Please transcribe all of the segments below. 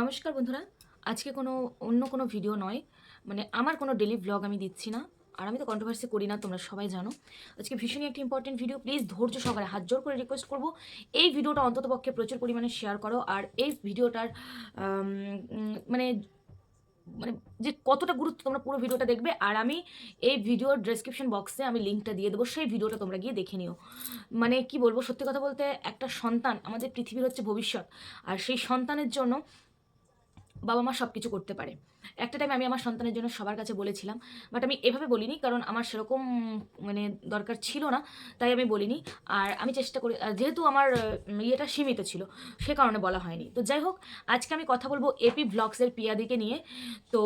নমস্কার বন্ধুরা। আজকে কোনো অন্য কোনো ভিডিও নয়। মানে আমার কোনো ডেলি ব্লগ আমি দিচ্ছি না। আর আমি তো কন্ট্রোভার্সি করি না, তোমরা সবাই জানো। আজকে ভীষণই একটা ইম্পর্টেন্ট ভিডিও প্লিজ ধৈর্য সহকারে হাত জোর করে রিকোয়েস্ট করব। এই ভিডিওটা অন্তত পক্ষে প্রচুর পরিমাণে শেয়ার করো। আর এই ভিডিওটার মানে মানে যে কতটা গুরুত্ব তোমরা পুরো ভিডিওটা দেখবে। আর আমি এই ভিডিওর ডেসক্রিপশন বক্সে আমি লিঙ্কটা দিয়ে দেবো। সেই ভিডিওটা তোমরা গিয়ে দেখে নিও। মানে কি বলব, সত্যি কথা বলতে একটা সন্তান আমাদের পৃথিবীর হচ্ছে ভবিষ্যৎ। আর সেই সন্তানের জন্য বাবা মা সব কিছু করতে পারে। একটা টাইম আমি আমার সন্তানের জন্য সবার কাছে বলেছিলাম বাট আমি এভাবে বলিনি কারণ আমার সেরকম মানে দরকার ছিল না, তাই আমি বলিনি। আর আমি চেষ্টা করি যেহেতু আমার ইয়েটা সীমিত ছিল, সে কারণে বলা হয়নি। তো যাই হোক, আজকে আমি কথা বলব এপি ব্লগসের প্রিয়াদিকে নিয়ে। তো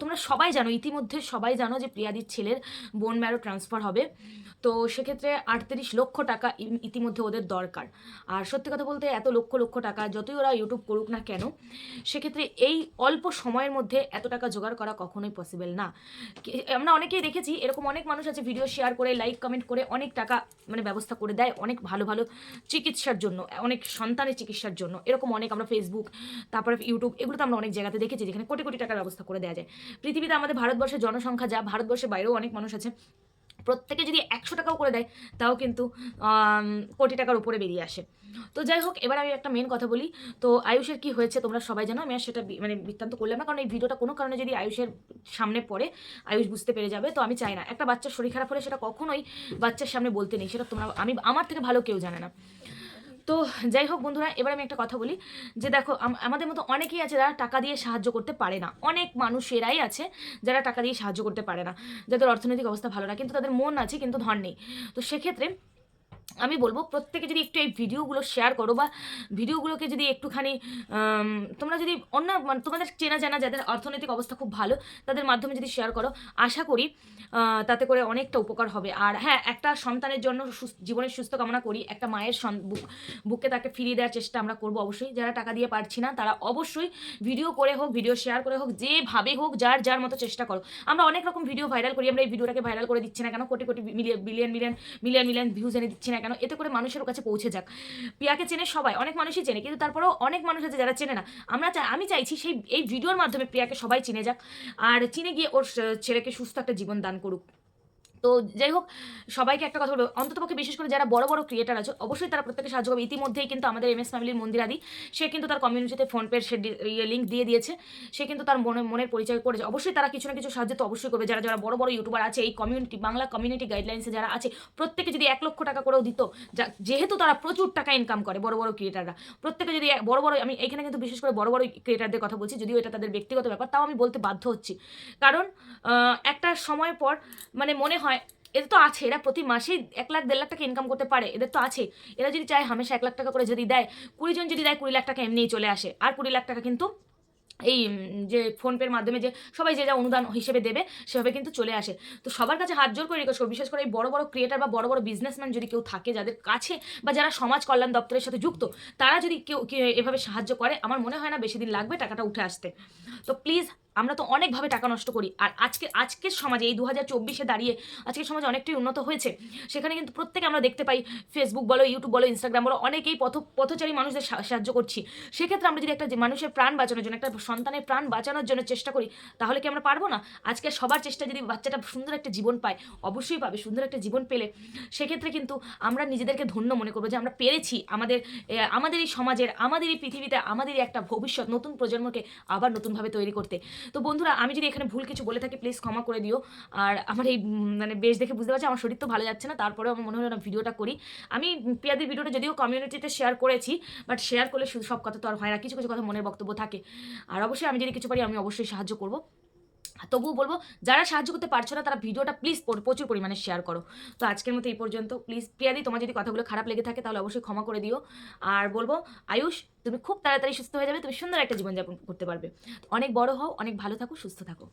তোমরা সবাই জানো, ইতিমধ্যে সবাই জানো যে প্রিয়াদির ছেলের বোন ম্যারো ট্রান্সফার হবে। তো সেক্ষেত্রে আটত্রিশ লক্ষ টাকা ইতিমধ্যে ওদের দরকার। আর সত্যি কথা বলতে এত লক্ষ লক্ষ টাকা, যতই ওরা ইউটিউব করুক না কেন, সেক্ষেত্রে এই অল্প সময়ের মধ্যে এত টাকা জোগাড় করা কখনোই পসিবল না। আমরা অনেকেই দেখেছি, এরকম অনেক মানুষ আছে ভিডিও শেয়ার করে লাইক কমেন্ট করে অনেক টাকা মানে ব্যবস্থা করে দেয় অনেক ভালো ভালো চিকিৎসার জন্য, অনেক সন্তানের চিকিৎসার জন্য। এরকম অনেক আমরা ফেসবুক তারপরে ইউটিউব এগুলো তো আমরা অনেক জায়গাতে দেখেছি যেখানে কোটি কোটি টাকার ব্যবস্থা করে দেওয়া যায়। পৃথিবীতে আমাদের ভারতবর্ষের জনসংখ্যা যা, ভারতবর্ষের বাইরেও অনেক মানুষ আছে প্রত্যেকে যদি একশো টাকাও করে দেয়, তাও কিন্তু কোটি টাকার উপরে বেরিয়ে আসে। তো যাই হোক, এবার আমি একটা মেন কথা বলি। তো আয়ুষের কি হয়েছে তোমরা সবাই জানো? আমি আর সেটা মানে বৃত্তান্ত করলাম না, কারণ এই ভিডিওটা কোনো কারণে যদি আয়ুষের সামনে পড়ে, আয়ুষ বুঝতে পেরে যাবে। তো আমি চাই না। একটা বাচ্চার শরীর খারাপ হলে সেটা কখনোই বাচ্চার সামনে বলতে নেই। সেটা তোমরা, আমি, আমার থেকে ভালো কেউ জানে না। তো যাই হোক বন্ধুরা, এবার আমি একটা কথা বলি। যে দেখো, আম- আমাদের মতো অনেকেই আছে যারা টাকা দিয়ে সাহায্য করতে পারে না। অনেক মানুষেরাই আছে যারা টাকা দিয়ে সাহায্য করতে পারে না। যাদের অর্থনৈতিক অবস্থা ভালো না, কিন্তু তাদের মন আছে, কিন্তু ধন নেই। তো সেক্ষেত্রে আমি বলব প্রত্যেকে যদি একটু এই ভিডিওগুলো শেয়ার করো বা ভিডিওগুলোকে যদি একটুখানি তোমরা যদি অন্য মানে তোমাদের চেনা জানা যাদের অর্থনৈতিক অবস্থা খুব ভালো, তাদের মাধ্যমে যদি শেয়ার করো, আশা করি তাতে করে অনেকটা উপকার হবে। আর হ্যাঁ একটা সন্তানের জন্য জীবনের সুস্থ কামনা করি, একটা মায়ের বুককে তাকে ফিরিয়ে দেওয়ার চেষ্টা আমরা করব অবশ্যই। যারা টাকা দিয়ে পারছি না, তারা অবশ্যই ভিডিও করে হোক ভিডিও শেয়ার করে হোক, যেভাবে হোক, যার যার মতো চেষ্টা করো। আমরা অনেক রকম ভিডিও ভাইরাল করি, আমরা এই ভিডিওটাকে ভাইরাল করে দিচ্ছি না কেন? Crore crore, million million million million views এনে দিচ্ছি না কেন? এতে করে মানুষের কাছে পৌঁছে যাক। পিয়াকে চেনে সবাই, অনেক মানুষই চেনে, কিন্তু তারপরেও অনেক মানুষ আছে যারা চেনে না। আমরা আমি চাইছি সেই, এই ভিডিওর মাধ্যমে প্রিয়াকে সবাই চিনে যাক। আর চিনে গিয়ে ওর ছেলেকে সুস্থ একটা জীবন দান করুক। তো যাই হোক, সবাইকে একটা কথা বলব। অন্ততপক্ষে বিশেষ করে যারা বড় বড় ক্রিয়েটার আছে, অবশ্যই তারা প্রত্যেকে সাহায্য করবে। ইতিমধ্যেই কিন্তু আমাদের এম এস ফ্যামিলির মন্দির আদি, সে কিন্তু তার কমিউনিটিতে ফোনপের সে লিঙ্ক দিয়ে দিয়েছে। সে কিন্তু তার মনে, মনের পরিচয় করেছে। অবশ্যই তারা কিছু না কিছু সাহায্য তো অবশ্যই করবে। যারা যারা বড় বড় ইউটিউবার আছে, এই কমিউনিটি বাংলা কমিউনিটি গাইডলাইন্সে যারা আছে, প্রত্যেকে যদি এক লক্ষ টাকা করেও দিত যেহেতু তারা প্রচুর টাকা ইনকাম করে বড় বড় ক্রিয়েটাররা প্রত্যেকে যদি বড় বড়, আমি এখানে কিন্তু বিশেষ করে বড় বড় ক্রিয়েটারদের কথা বলছি, যদিও এটা তাদের ব্যক্তিগত ব্যাপার, তাও আমি বলতে বাধ্য হচ্ছি। কারণ একটা সময় পর মানে মনে হয় এদের তো আছে, এরা প্রতি মাসেই এক লাখ, দেড় লাখ টাকা ইনকাম করতে পারে, এদের তো আছে। এরা যদি চায় হামেশা এক লাখ টাকা করে যদি দেয়, কুড়ি জন যদি দেয়, কুড়ি লাখ টাকা এমনিই চলে আসে। আর কুড়ি লাখ টাকা কিন্তু এই যে ফোনপের মাধ্যমে যে সবাই যে যা অনুদান হিসেবে দেবে, সেভাবে কিন্তু চলে আসে। তো সবার কাছে হাত জোর করে রিকোয়েস্ট বিশেষ করে এই বড় বড় ক্রিয়েটার বা বড় বড় বিজনেসম্যান যদি কেউ থাকে, যাদের কাছে বা যারা সমাজ কল্যাণ দপ্তরের সাথে যুক্ত, তারা যদি কেউ এভাবে সাহায্য করে, আমার মনে হয় না বেশি দিন লাগবে টাকাটা উঠে আসতে। তো প্লিজ আমরা তো অনেকভাবে টাকা নষ্ট করি। আর আজকে, আজকের সমাজে, এই দু হাজার চব্বিশে দাঁড়িয়ে আজকের সমাজে অনেকটাই উন্নত হয়েছে। সেখানে কিন্তু প্রত্যেকে আমরা দেখতে পাই ফেসবুক বলো ইউটিউব বলো ইনস্টাগ্রাম বলো, অনেকেই পথ, পথচারী মানুষদের সাহায্য করছি। সেক্ষেত্রে আমরা যদি একটা মানুষের প্রাণ বাঁচানোর জন্য, একটা সন্তানের প্রাণ বাঁচানোর জন্য চেষ্টা করি, তাহলে কি আমরা পারব না? আজকে সবার চেষ্টা যদি বাচ্চাটা সুন্দর একটা জীবন পায়, অবশ্যই পাবে, সুন্দর একটা জীবন পেলে। সেক্ষেত্রে কিন্তু আমরা নিজেদেরকে ধন্য মনে করব যে আমরা পেরেছি আমাদের আমাদের এই সমাজের, আমাদের এই পৃথিবীতে আমাদের একটা ভবিষ্যৎ নতুন প্রজন্মকে আবার নতুনভাবে তৈরি করতে। তো বন্ধুরা, আমি যদি এখানে ভুল কিছু বলে থাকি প্লিজ ক্ষমা করে দিও। আর আমার এই মানে বেশ দেখে বুঝতে পারছি, আমার শরীর তো ভালো যাচ্ছে না, তারপরেও আমার মনে হলো না ভিডিওটা করি। আমি পিয়াদের ভিডিওটা যদিও কমিউনিটিতে শেয়ার করেছি বাট শেয়ার করলে সব কথা তো আর হয় না, কিছু কিছু কথা মনের বক্তব্য থাকে। আর অবশ্যই আমি যদি কিছু পারি, আমি অবশ্যই সাহায্য করব। তবুও বলব, যারা সাহায্য করতে পারছ না, তারা ভিডিওটা প্লিজ প্রচুর পরিমাণে শেয়ার করো। তো আজকের মতো এই পর্যন্ত। প্লিজ প্রিয়াদি, তোমার যদি কথাগুলো খারাপ লেগে থাকে, তাহলে অবশ্যই ক্ষমা করে দিও। আর বলব, আয়ুষ, তুমি খুব তাড়াতাড়ি সুস্থ হয়ে যাবে, তুমি সুন্দর একটা জীবনযাপন করতে পারবে। অনেক বড় হও, অনেক ভালো থাকো, সুস্থ থাকো।